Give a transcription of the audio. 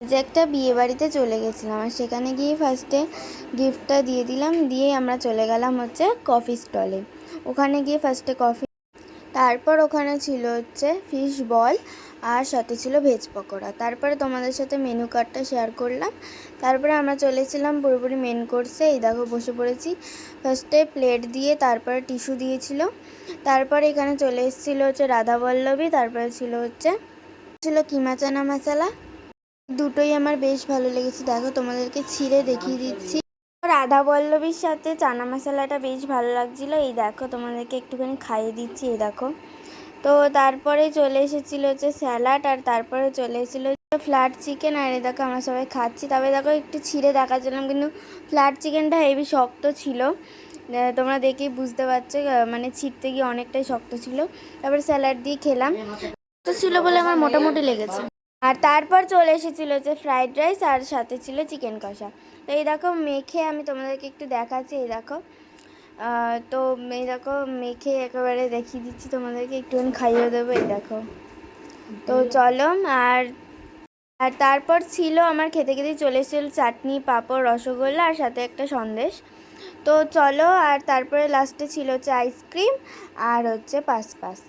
যে একটা বিয়ে বাড়িতে চলে গেছিলাম আর সেখানে গিয়ে ফার্স্টে গিফটটা দিয়ে দিলাম, দিয়ে আমরা চলে গেলাম হচ্ছে কফি স্টলে ওখানে গিয়ে ফার্স্টে কফি তারপর ওখানে ছিল হচ্ছে ফিশ বল আর সাথে ছিল ভেজ পকোড়া। তারপরে তোমাদের সাথে মেনু কার্ডটা শেয়ার করলাম। তারপরে আমরা চলেছিলাম পুরোপুরি মেন কোর্সে এই দেখো বসে পড়েছি। ফার্স্টে প্লেট দিয়ে তারপরে টিস্যু দিয়েছিল। তারপরে এখানে চলে এসেছিল হচ্ছে রাধা বল্লভী, তারপরে ছিল হচ্ছে, ছিল কিমা চানা মশলা। দুটোই আমার বেশ ভালো লেগেছে। দেখো, তোমাদেরকে ছিঁড়ে দেখিয়ে দিচ্ছি। রাধা বল্লভীর সাথে চানা মশলাটা বেশ ভালো লাগছিল। এই দেখো, তোমাদেরকে একটুখানি খাইয়ে দিচ্ছি, এই দেখো। তো তারপরে চলে এসেছিল হচ্ছে স্যালাড, আর তারপরে চলে এসেছিল ফ্ল্যাট চিকেন। আর এই দেখো, আমরা সবাই খাচ্ছি। তবে দেখো, একটু ছিঁড়ে দেখাচ্ছিলাম, কিন্তু ফ্ল্যাট চিকেনটা হেভি শক্ত ছিল। তোমরা দেখেই বুঝতে পারছ মানে ছিঁড়তে গিয়ে অনেকটাই শক্ত ছিল। তারপরে স্যালাড দিয়ে খেলাম। তো ছিল বলে আমার মোটামুটি লেগেছে। আর তারপর চলে এসেছিল যে ফ্রাইড রাইস আর সাথে ছিল চিকেন কষা। তো এই দেখো মেখে আমি তোমাদেরকে একটু দেখাচ্ছি, এই দেখো। তো এই দেখো মেখে একেবারে দেখিয়ে দিচ্ছি তোমাদেরকে একটুখানি খাইয়ে দেবো, এই দেখো। তো চলো, আর আর তারপর ছিল আমার খেতে খেতে চলে এসেছিল চাটনি, পাঁপড়, রসগোল্লা আর সাথে একটা সন্দেশ। তো চলো, আর তারপরে লাস্টে ছিল হচ্ছে আইসক্রিম আর হচ্ছে পাস পাস